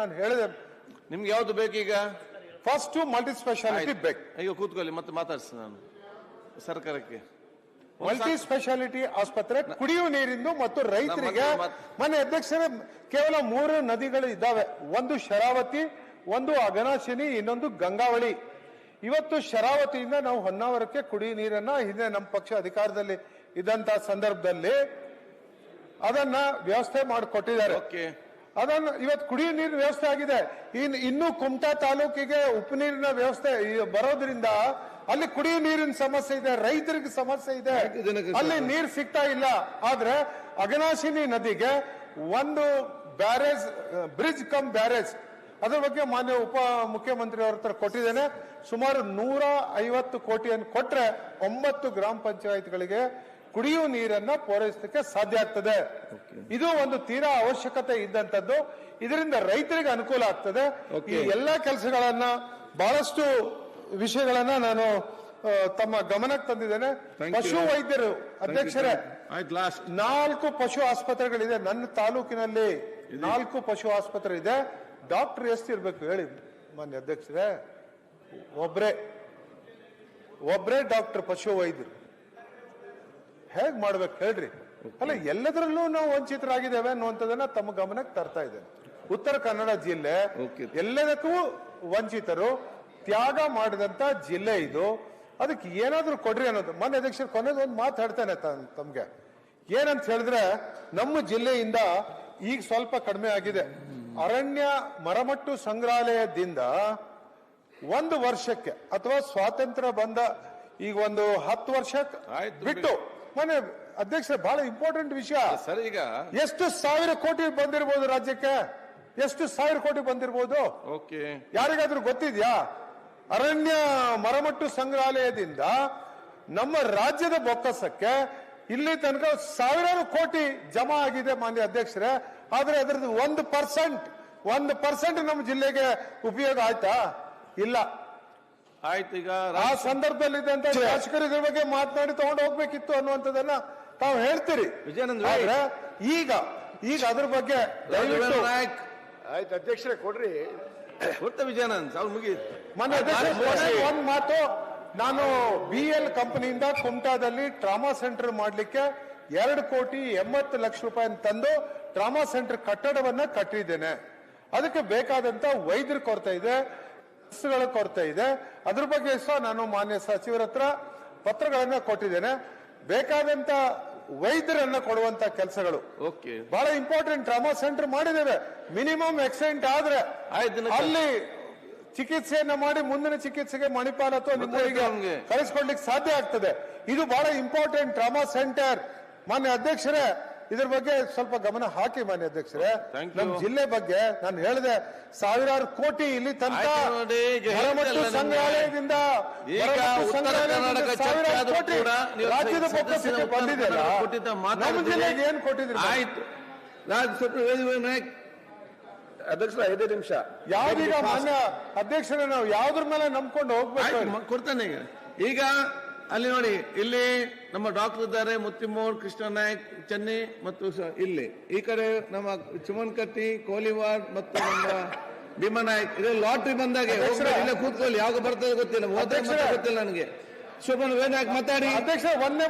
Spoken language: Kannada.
ನಾನು ಹೇಳಿದೆ ನಿಮ್ಗೆ ಯಾವ್ದು ಬೇಕೀಗ ಫಸ್ಟ್ ಮಲ್ಟಿ ಸ್ಪೆಷಾಲಿಟಿ ಬೇಕು. ಅಯ್ಯೋ ಕೂತ್ಕೊಳ್ಳಿ ಮತ್ತೆ ಮಾತಾಡ್ತೀನಿ ನಾನು ಸರ್ಕಾರಕ್ಕೆ. ಮಲ್ಟಿ ಸ್ಪೆಷಾಲಿಟಿ ಆಸ್ಪತ್ರೆ ಕುಡಿಯುವ ನೀರಿಂದು ಮತ್ತು ರೈತರಿಗೆ ಮನೆ ಅಧ್ಯಕ್ಷರೇ ಕೇವಲ ಮೂರು ನದಿಗಳು ಇದ್ದಾವೆ. ಒಂದು ಶರಾವತಿ ಒಂದು ಅಘನಾಶಿನಿ ಇನ್ನೊಂದು ಗಂಗಾವಳಿ. ಇವತ್ತು ಶರಾವತಿಯಿಂದ ನಾವು ಹೊನ್ನಾವರಕ್ಕೆ ಕುಡಿ ನೀರನ್ನ ಹಿಂದೆ ನಮ್ಮ ಪಕ್ಷ ಅಧಿಕಾರದಲ್ಲಿ ಇದ್ದಂತ ಸಂದರ್ಭದಲ್ಲಿ ಅದನ್ನ ವ್ಯವಸ್ಥೆ ಮಾಡಿಕೊಟ್ಟಿದ್ದಾರೆ. ಓಕೆ. ಅದನ್ನ ಇವತ್ತು ಕುಡಿಯುವ ನೀರಿನ ವ್ಯವಸ್ಥೆ ಆಗಿದೆ. ಇನ್ನು ಇನ್ನು ಕುಮಟಾ ತಾಲೂಕಿಗೆ ಉಪ್ಪು ನೀರಿನ ವ್ಯವಸ್ಥೆ ಬರೋದ್ರಿಂದ ಅಲ್ಲಿ ಕುಡಿಯುವ ನೀರಿನ ಸಮಸ್ಯೆ ಇದೆ ರೈತರಿಗೆ ಸಮಸ್ಯೆ ಇದೆ. ಅಲ್ಲಿ ನೀರು ಸಿಗ್ತಾ ಇಲ್ಲ. ಆದ್ರೆ ಅಗನಾಶಿನಿ ನದಿಗೆ ಒಂದು ಬ್ಯಾರೇಜ್ ಬ್ರಿಡ್ಜ್ ಕಮ್ ಬ್ಯಾರೇಜ್. ಅದ್ರ ಬಗ್ಗೆ ಮಾನ್ಯ ಉಪ ಮುಖ್ಯಮಂತ್ರಿ ಅವ್ರ ಹತ್ರ ಕೊಟ್ಟಿದ್ದೇನೆ. ಸುಮಾರು ನೂರ ಐವತ್ತು ಕೋಟಿಯನ್ನು ಕೊಟ್ರೆ ಒಂಬತ್ತು ಗ್ರಾಮ ಪಂಚಾಯತ್ಗಳಿಗೆ ಕುಡಿಯುವ ನೀರನ್ನ ಪೂರೈಸಲಿಕ್ಕೆ ಸಾಧ್ಯ ಆಗ್ತದೆ. ಇದು ಒಂದು ತೀರಾ ಅವಶ್ಯಕತೆ ಇದ್ದಂಥದ್ದು ಇದರಿಂದ ರೈತರಿಗೆ ಅನುಕೂಲ ಆಗ್ತದೆ. ಈ ಎಲ್ಲಾ ಕೆಲಸಗಳನ್ನ ಬಹಳಷ್ಟು ವಿಷಯಗಳನ್ನ ನಾನು ತಮ್ಮ ಗಮನಕ್ಕೆ ತಂದಿದ್ದೇನೆ. ಪಶು ವೈದ್ಯರು ಅಧ್ಯಕ್ಷರೇ ನಾಲ್ಕು ಪಶು ಆಸ್ಪತ್ರೆಗಳಿದೆ ನನ್ನ ತಾಲೂಕಿನಲ್ಲಿ. ನಾಲ್ಕು ಪಶು ಆಸ್ಪತ್ರೆ ಇದೆ ಡಾಕ್ಟರ್ ಎಷ್ಟಿರ್ಬೇಕು ಹೇಳಿ ಮಾನ್ಯ ಅಧ್ಯಕ್ಷರೇ. ಒಬ್ರೇ ಒಬ್ರೇ ಡಾಕ್ಟರ್ ಪಶು ವೈದ್ಯರು. ಹೇಗ್ ಮಾಡ್ಬೇಕು ಹೇಳ್ರಿ. ಅಲ್ಲ ಎಲ್ಲದರಲ್ಲೂ ನಾವು ವಂಚಿತರಾಗಿದ್ದೇವೆ ಅನ್ನುವಂಥದ್ದನ್ನ ತಮ್ಮ ಗಮನಕ್ಕೆ ತರ್ತಾ ಇದ್ದೇನೆ. ಉತ್ತರ ಕನ್ನಡ ಜಿಲ್ಲೆ. ಎಲ್ಲದಕ್ಕೂ ವಂಚಿತರು ತ್ಯಾಗ ಮಾಡಿದಂತ ಜಿಲ್ಲೆ ಇದು. ಅದಕ್ಕೆ ಏನಾದ್ರೂ ಕೊಡ್ರಿ ಅನ್ನೋದು. ಮನೆ ಅಧ್ಯಕ್ಷರು ಕೊನೆಗೆ ಒಂದು ಮಾತಾಡ್ತೇನೆ ತಮ್ಗೆ. ಏನಂತ ಹೇಳಿದ್ರೆ ನಮ್ಮ ಜಿಲ್ಲೆಯಿಂದ ಈಗ ಸ್ವಲ್ಪ ಕಡಿಮೆ ಆಗಿದೆ. ಅರಣ್ಯ ಮರಮಟ್ಟು ಸಂಗ್ರಹಾಲಯದಿಂದ ಒಂದು ವರ್ಷಕ್ಕೆ ಅಥವಾ ಸ್ವಾತಂತ್ರ್ಯ ಬಂದ ಈಗ ಒಂದು ಹತ್ತು ವರ್ಷ ಆಯ್ತು ಬಿಟ್ಟು ಮನೆ ಅಧ್ಯಕ್ಷ ಬಹಳ ಇಂಪಾರ್ಟೆಂಟ್ ವಿಷಯ. ಸರ್ ಈಗ ಎಷ್ಟು ಸಾವಿರ ಕೋಟಿ ಬಂದಿರಬಹುದು ರಾಜ್ಯಕ್ಕೆ? ಎಷ್ಟು ಸಾವಿರ ಕೋಟಿ ಬಂದಿರಬಹುದು ಓಕೆ. ಯಾರಿಗಾದ್ರೂ ಗೊತ್ತಿದ್ಯಾ? ಅರಣ್ಯ ಮರಮಟ್ಟು ಸಂಗ್ರಹಾಲಯದಿಂದ ನಮ್ಮ ರಾಜ್ಯದ ಬೊಕ್ಕಸಕ್ಕೆ ಇಲ್ಲಿ ತನಕ ಸಾವಿರಾರು ಕೋಟಿ ಜಮಾ ಆಗಿದೆ ಮಾನ್ಯ ಅಧ್ಯಕ್ಷರೇ. ಆದ್ರೆ ಅದರದ್ದು ಒಂದು ಪರ್ಸೆಂಟ್ ಒಂದು ಪರ್ಸೆಂಟ್ ನಮ್ಮ ಜಿಲ್ಲೆಗೆ ಉಪಯೋಗ ಆಯ್ತಾ? ಇಲ್ಲ. ಆಯ್ತು ಈಗ ಆ ಸಂದರ್ಭದಲ್ಲಿ ಇದ್ದಂತ ಶಾಸಕರು ಇದ್ರ ಬಗ್ಗೆ ಮಾತನಾಡಿ ತಗೊಂಡು ಹೋಗ್ಬೇಕಿತ್ತು ಅನ್ನುವಂಥದ್ದನ್ನ ತಾವು ಹೇಳ್ತೀರಿ. ವಿಜಯಾನಂದ. ಆದ್ರೆ ಈಗ ಈಗ ಅದ್ರ ಬಗ್ಗೆ ದಯವಿಟ್ಟು ನಾಯಕ್. ಆಯ್ತು ಅಧ್ಯಕ್ಷರೇ ಕೊಡ್ರಿ. ಗೊತ್ತಾ ವಿಜಯಾನಂದ್ ಅವ್ರು ಮುಗಿ ಮೊನ್ನೆ ಒಂದ್ ಮಾತು. ನಾನು ಬಿ ಎಲ್ ಕಂಪನಿಯಿಂದ ಕುಮಟಾದಲ್ಲಿ ಟ್ರಾಮಾ ಸೆಂಟರ್ ಮಾಡ್ಲಿಕ್ಕೆ ಎರಡು ಕೋಟಿ ಎಂಬತ್ತು ಲಕ್ಷ ರೂಪಾಯಿ ತಂದು ಟ್ರಾಮಾ ಸೆಂಟರ್ ಕಟ್ಟಡವನ್ನ ಕಟ್ಟಿದ್ದೇನೆ. ಅದಕ್ಕೆ ಬೇಕಾದಂತ ವೈದ್ಯರ ಕೊರತೆ ಇದೆ. ನರ್ಸ್ಗಳ ಕೊರತೆ ಇದೆ. ಅದ್ರ ಬಗ್ಗೆ ಸಹ ನಾನು ಮಾನ್ಯ ಸಚಿವರ ಹತ್ರ ಪತ್ರಗಳನ್ನ ಕೊಟ್ಟಿದ್ದೇನೆ. ಬೇಕಾದಂತ ವೈದ್ಯರನ್ನ ಕೊಡುವಂತ ಕೆಲಸಗಳು. ಓಕೆ ಬಹಳ ಇಂಪಾರ್ಟೆಂಟ್ ಟ್ರಾಮಾ ಸೆಂಟರ್ ಮಾಡಿದ್ದೇವೆ. ಮಿನಿಮಮ್ ಆಕ್ಸಿಡೆಂಟ್ ಆದ್ರೆ. ಅಲ್ಲಿ ಚಿಕಿತ್ಸೆಯನ್ನ ಮಾಡಿ ಮುಂದಿನ ಚಿಕಿತ್ಸೆಗೆ ಮಣಿಪಾಲ್ ಅಥವಾ ನಿಮ್ಮೂರಿಗೆ ಕಳಿಸ್ಕೊಳ್ಲಿಕ್ಕೆ ಕಳಿಸ್ಕೊಡ್ಲಿಕ್ಕೆ ಸಾಧ್ಯ ಆಗ್ತದೆ. ಇದು ಬಹಳ ಇಂಪಾರ್ಟೆಂಟ್ ಟ್ರಾಮಾ ಸೆಂಟರ್ ಮಾನ್ಯ ಅಧ್ಯಕ್ಷರೇ ಇದ್ರ ಬಗ್ಗೆ ಸ್ವಲ್ಪ ಗಮನ ಹಾಕಿ ಮಾನ್ಯ ಅಧ್ಯಕ್ಷರೇ. ನಮ್ ನಮ್ಮ ಜಿಲ್ಲೆ ಬಗ್ಗೆ ನಾನು ಹೇಳಿದೆ ಸಾವಿರಾರು ಕೋಟಿ ಇಲ್ಲಿ ತನಕ. ಸಂಗ್ರಹಾಲಯದಿಂದ ರಾಜ್ಯದ ಬೊಕ್ಕಸಕ್ಕೆ ಬಂದಿದೆಯಲ್ಲ? ನಮ್ಮ. ಜಿಲ್ಲೆಗೆ ಏನ್ ಕೊಟ್ಟಿದ್ರಿ? ಆಯ್ತು. ನಾನು ಸ್ವಲ್ಪ ಅಧ್ಯಕ್ಷರ ಐದೇ ನಿಮಿಷ. ಯಾವ್ದೀಗ ಮಾನ್ಯ ಅಧ್ಯಕ್ಷರೇ ನಾವು ಯಾವ್ದ್ರ ಮೇಲೆ ನಂಬ್ಕೊಂಡು ಹೋಗ್ಬೇಕು ಕೊಡ್ತಾನೆ ಈಗ ಅಲ್ಲಿ ನೋಡಿ ಇಲ್ಲಿ ನಮ್ಮ ಡಾಕ್ಟರ್ ಇದ್ದಾರೆ ಮುತ್ತಿಮೋಡ್ ಕೃಷ್ಣ ನಾಯಕ್ ಚೆನ್ನೈ ಮತ್ತು ಇಲ್ಲಿ. ಈ ಕಡೆ ನಮ್ಮ ಚುಮನ್ ಕಟ್ಟಿ ಕೋಲಿವಾಡ್ ಮತ್ತು ನಮ್ಮ ಭೀಮನಾಯಕ್ ಇದು ಲಾಟ್ರಿ ಬಂದಾಗ. ಕೂತ್ಕೊಳ್ಳಿ. ಯಾವಾಗ ಬರ್ತದೆ ಗೊತ್ತಿಲ್ಲ. ಹೋದ್ರೆ ಗೊತ್ತಿಲ್ಲ ನನಗೆ. ಶೋಭನ್ ವೇನಾಯಕ್ ಮಾತಾಡಿ. ಅಧ್ಯಕ್ಷ ಒಂದೇ